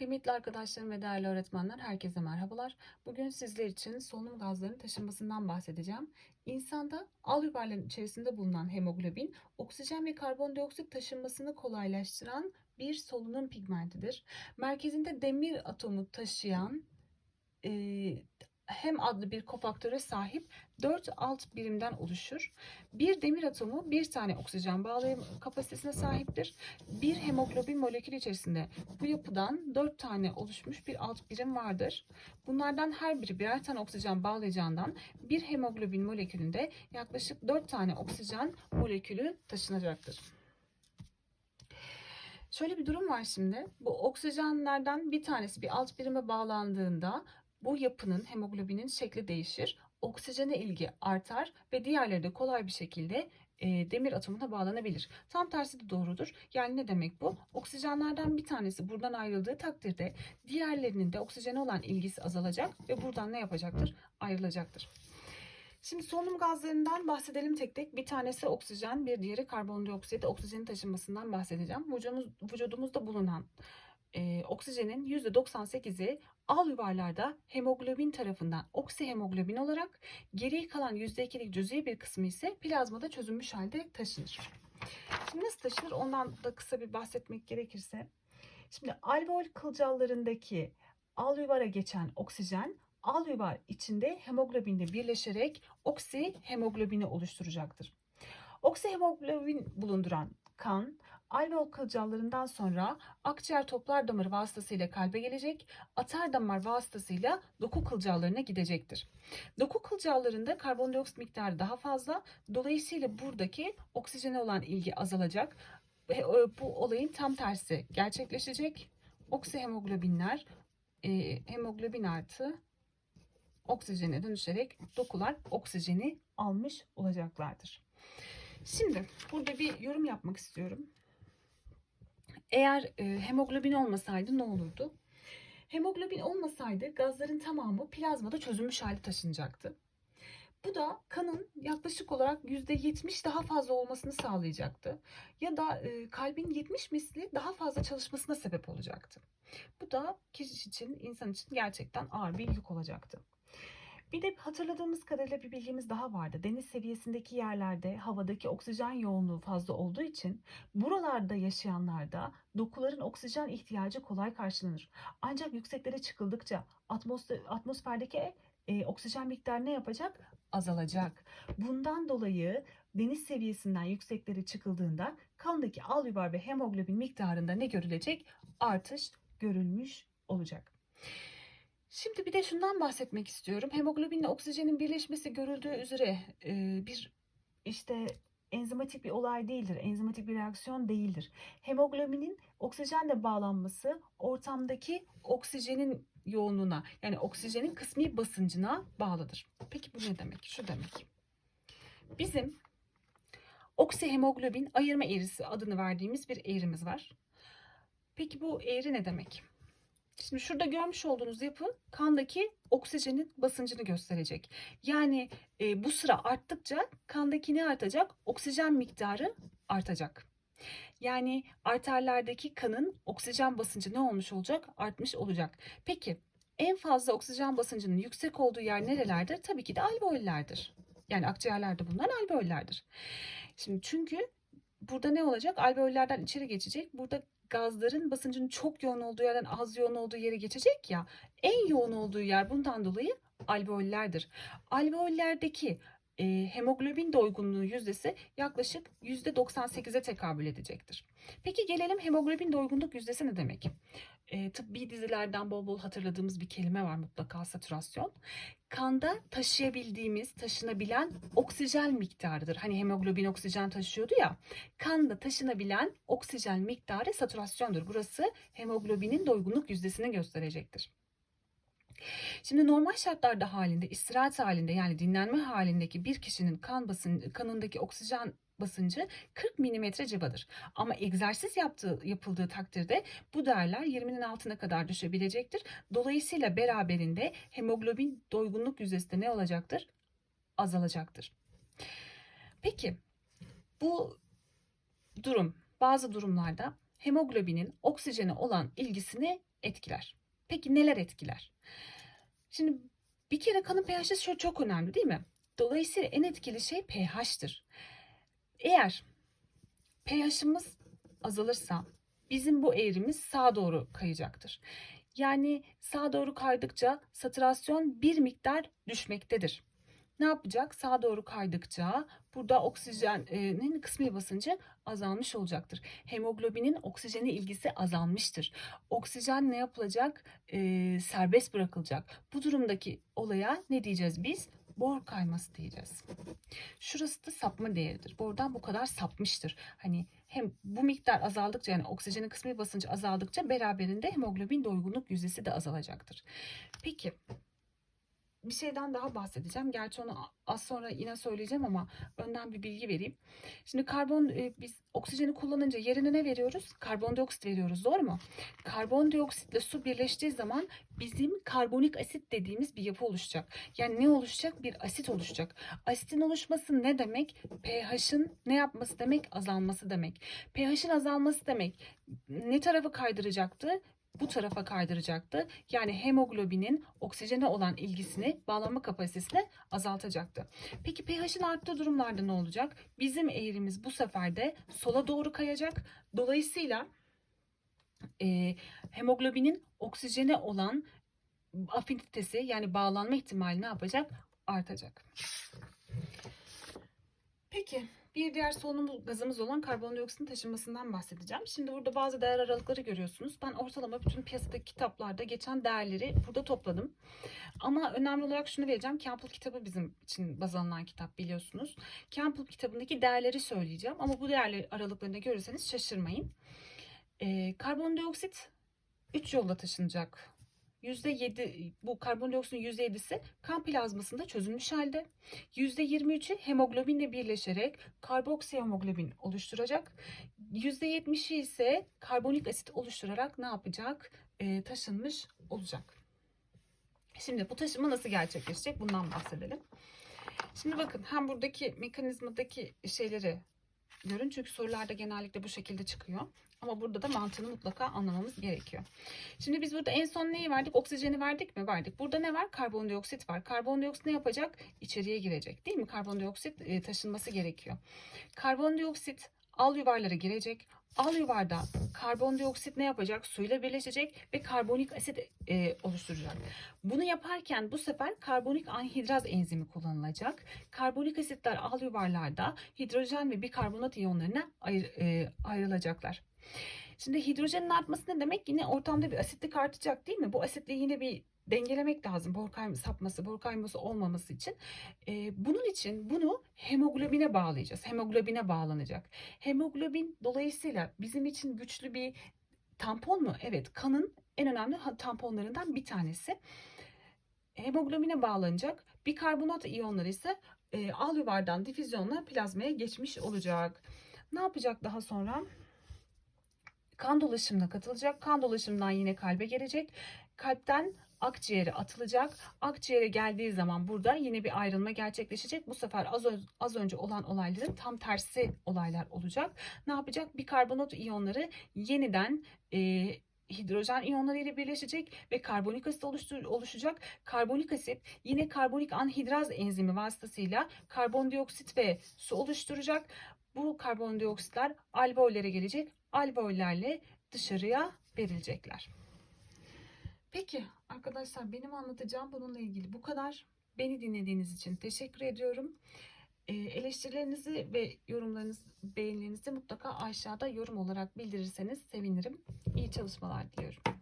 Kıymetli arkadaşlarım ve değerli öğretmenler herkese merhabalar. Bugün sizler için solunum gazlarının taşınmasından bahsedeceğim. İnsanda alüvyarların içerisinde bulunan hemoglobin, oksijen ve karbondioksit taşınmasını kolaylaştıran bir solunum pigmentidir. Merkezinde demir atomu taşıyan e, hem adlı bir kofaktöre sahip 4 alt birimden oluşur. Bir demir atomu bir tane oksijen bağlayım kapasitesine sahiptir. Bir hemoglobin molekülü içerisinde bu yapıdan 4 tane oluşmuş bir alt birim vardır. Bunlardan her biri birer tane oksijen bağlayacağından bir hemoglobin molekülünde yaklaşık 4 tane oksijen molekülü taşınacaktır. Şöyle bir durum var şimdi. Bu oksijenlerden bir tanesi bir alt birime bağlandığında bu yapının hemoglobinin şekli değişir. Oksijene ilgi artar ve diğerleri de kolay bir şekilde e, demir atomuna bağlanabilir. Tam tersi de doğrudur. Yani ne demek bu? Oksijenlerden bir tanesi buradan ayrıldığı takdirde diğerlerinin de oksijene olan ilgisi azalacak ve buradan ne yapacaktır? Ayrılacaktır. Şimdi solunum gazlarından bahsedelim tek tek. Bir tanesi oksijen, bir diğeri karbondioksit. Oksijenin taşınmasından bahsedeceğim. Vücudumuz, vücudumuzda bulunan e, oksijenin %98'i alüvyarlarda hemoglobin tarafından oksihemoglobin olarak geriye kalan %2'lik cüz'i bir kısmı ise plazmada çözülmüş halde taşınır. Şimdi nasıl taşınır ondan da kısa bir bahsetmek gerekirse. Şimdi alveol kılcallarındaki alüvyara geçen oksijen alüvyar içinde hemoglobinle birleşerek oksihemoglobini oluşturacaktır. Oksihemoglobin bulunduran kan alveol kılcallarından sonra akciğer toplar damarı vasıtasıyla kalbe gelecek, atar damar vasıtasıyla doku kılcallarına gidecektir. Doku kılcallarında karbondioksit miktarı daha fazla, dolayısıyla buradaki oksijene olan ilgi azalacak e, bu olayın tam tersi gerçekleşecek. Oksihemoglobinler e, hemoglobin artı oksijene dönüşerek dokular oksijeni almış olacaklardır. Şimdi burada bir yorum yapmak istiyorum. Eğer e, hemoglobin olmasaydı ne olurdu? Hemoglobin olmasaydı gazların tamamı plazmada çözülmüş hale taşınacaktı. Bu da kanın yaklaşık olarak %70 daha fazla olmasını sağlayacaktı. Ya da e, kalbin 70 misli daha fazla çalışmasına sebep olacaktı. Bu da kişi için, insan için gerçekten ağır bir yük olacaktı. Bir de hatırladığımız kadarıyla bir bilgimiz daha vardı. Deniz seviyesindeki yerlerde havadaki oksijen yoğunluğu fazla olduğu için buralarda yaşayanlarda dokuların oksijen ihtiyacı kolay karşılanır. Ancak yükseklere çıkıldıkça atmosfer, atmosferdeki e, oksijen miktarı ne yapacak? Azalacak. Bundan dolayı deniz seviyesinden yükseklere çıkıldığında kandaki alüvyar ve hemoglobin miktarında ne görülecek? Artış görülmüş olacak. Şimdi bir de şundan bahsetmek istiyorum. Hemoglobinle oksijenin birleşmesi görüldüğü üzere e, bir işte enzimatik bir olay değildir. Enzimatik bir reaksiyon değildir. Hemoglobinin oksijenle bağlanması ortamdaki oksijenin yoğunluğuna yani oksijenin kısmi basıncına bağlıdır. Peki bu ne demek? Şu demek. Bizim oksihemoglobin ayırma eğrisi adını verdiğimiz bir eğrimiz var. Peki bu eğri ne demek? Şimdi şurada görmüş olduğunuz yapı kandaki oksijenin basıncını gösterecek. Yani e, bu sıra arttıkça kandaki ne artacak? Oksijen miktarı artacak. Yani arterlerdeki kanın oksijen basıncı ne olmuş olacak? Artmış olacak. Peki en fazla oksijen basıncının yüksek olduğu yer nerelerdir? Tabii ki de alveollerdir. Yani akciğerlerde bulunan alveollerdir. Şimdi çünkü burada ne olacak? Alveollerden içeri geçecek. Burada gazların basıncının çok yoğun olduğu yerden az yoğun olduğu yere geçecek ya. En yoğun olduğu yer bundan dolayı alveollerdir. Alveollerdeki e, hemoglobin doygunluğu yüzdesi yaklaşık %98'e tekabül edecektir. Peki gelelim hemoglobin doygunluk yüzdesi ne demek? E, tıbbi dizilerden bol bol hatırladığımız bir kelime var mutlaka satürasyon. Kanda taşıyabildiğimiz, taşınabilen oksijen miktarıdır. Hani hemoglobin oksijen taşıyordu ya. Kanda taşınabilen oksijen miktarı satürasyondur. Burası hemoglobinin doygunluk yüzdesini gösterecektir. Şimdi normal şartlarda halinde, istirahat halinde yani dinlenme halindeki bir kişinin kan basın, kanındaki oksijen basıncı 40 mm civadır. Ama egzersiz yaptığı, yapıldığı takdirde bu değerler 20'nin altına kadar düşebilecektir. Dolayısıyla beraberinde hemoglobin doygunluk yüzdesi de ne olacaktır? Azalacaktır. Peki bu durum bazı durumlarda hemoglobinin oksijene olan ilgisini etkiler. Peki neler etkiler? Şimdi bir kere kanın şu çok önemli değil mi? Dolayısıyla en etkili şey pH'tir. Eğer pH'imiz azalırsa bizim bu eğrimiz sağa doğru kayacaktır. Yani sağa doğru kaydıkça saturasyon bir miktar düşmektedir. Ne yapacak? Sağa doğru kaydıkça burada oksijenin kısmi basıncı azalmış olacaktır. Hemoglobinin oksijene ilgisi azalmıştır. Oksijen ne yapılacak? Ee, serbest bırakılacak. Bu durumdaki olaya ne diyeceğiz biz? Bor kayması diyeceğiz. Şurası da sapma değeridir. Bordan bu kadar sapmıştır. Hani hem bu miktar azaldıkça yani oksijenin kısmi basıncı azaldıkça beraberinde hemoglobin doygunluk yüzdesi de azalacaktır. Peki bir şeyden daha bahsedeceğim. Gerçi onu az sonra yine söyleyeceğim ama önden bir bilgi vereyim. Şimdi karbon e, biz oksijeni kullanınca yerine ne veriyoruz? Karbondioksit veriyoruz. Doğru mu? Karbondioksitle su birleştiği zaman bizim karbonik asit dediğimiz bir yapı oluşacak. Yani ne oluşacak? Bir asit oluşacak. Asitin oluşması ne demek? pH'in ne yapması demek? Azalması demek. pH'in azalması demek ne tarafı kaydıracaktı? Bu tarafa kaydıracaktı. Yani hemoglobinin oksijene olan ilgisini, bağlanma kapasitesini azaltacaktı. Peki pH'in arttığı durumlarda ne olacak? Bizim eğrimiz bu sefer de sola doğru kayacak. Dolayısıyla e, hemoglobinin oksijene olan afinitesi yani bağlanma ihtimali ne yapacak? Artacak. Peki bir diğer solunum gazımız olan karbondioksitin taşınmasından bahsedeceğim. Şimdi burada bazı değer aralıkları görüyorsunuz. Ben ortalama bütün piyasadaki kitaplarda geçen değerleri burada topladım. Ama önemli olarak şunu vereceğim. Campbell kitabı bizim için baz alınan kitap biliyorsunuz. Campbell kitabındaki değerleri söyleyeceğim. Ama bu değerleri aralıklarını görürseniz şaşırmayın. Ee, karbondioksit 3 yolla taşınacak. %7 bu karbondioksitin %7'si kan plazmasında çözülmüş halde. %23'ü hemoglobinle birleşerek karboksihemoglobin oluşturacak. %70'i ise karbonik asit oluşturarak ne yapacak? Ee, taşınmış olacak. Şimdi bu taşıma nasıl gerçekleşecek? Bundan bahsedelim. Şimdi bakın hem buradaki mekanizmadaki şeyleri görün. Çünkü sorularda genellikle bu şekilde çıkıyor. Ama burada da mantığını mutlaka anlamamız gerekiyor. Şimdi biz burada en son neyi verdik? Oksijeni verdik mi? Verdik. Burada ne var? Karbondioksit var. Karbondioksit ne yapacak? İçeriye girecek değil mi? Karbondioksit e, taşınması gerekiyor. Karbondioksit al yuvarlara girecek. Al yuvarda karbondioksit ne yapacak? Suyla birleşecek ve karbonik asit e, oluşturacak. Bunu yaparken bu sefer karbonik anhidraz enzimi kullanılacak. Karbonik asitler al yuvarlarda hidrojen ve bikarbonat iyonlarına ayr, e, ayrılacaklar. Şimdi hidrojenin artması ne demek? Yine ortamda bir asitlik artacak değil mi? Bu asitliği yine bir dengelemek lazım. Bor kayma, sapması, bor kayması olmaması için. Ee, bunun için bunu hemoglobine bağlayacağız. Hemoglobine bağlanacak. Hemoglobin dolayısıyla bizim için güçlü bir tampon mu? Evet, kanın en önemli tamponlarından bir tanesi. Hemoglobine bağlanacak. Bikarbonat iyonları ise e, al yuvardan difüzyonla plazmaya geçmiş olacak. Ne yapacak daha sonra? Kan dolaşımına katılacak. Kan dolaşımından yine kalbe gelecek. Kalpten akciğere atılacak. Akciğere geldiği zaman burada yine bir ayrılma gerçekleşecek. Bu sefer az, az önce olan olayların tam tersi olaylar olacak. Ne yapacak? Bikarbonat iyonları yeniden e, hidrojen iyonları ile birleşecek ve karbonik asit oluşacak. Karbonik asit yine karbonik anhidraz enzimi vasıtasıyla karbondioksit ve su oluşturacak. Bu karbondioksitler alveollere gelecek. Alveollerle dışarıya verilecekler. Peki arkadaşlar benim anlatacağım bununla ilgili bu kadar. Beni dinlediğiniz için teşekkür ediyorum. Ee, eleştirilerinizi ve yorumlarınızı, beğenilerinizi mutlaka aşağıda yorum olarak bildirirseniz sevinirim. İyi çalışmalar diliyorum.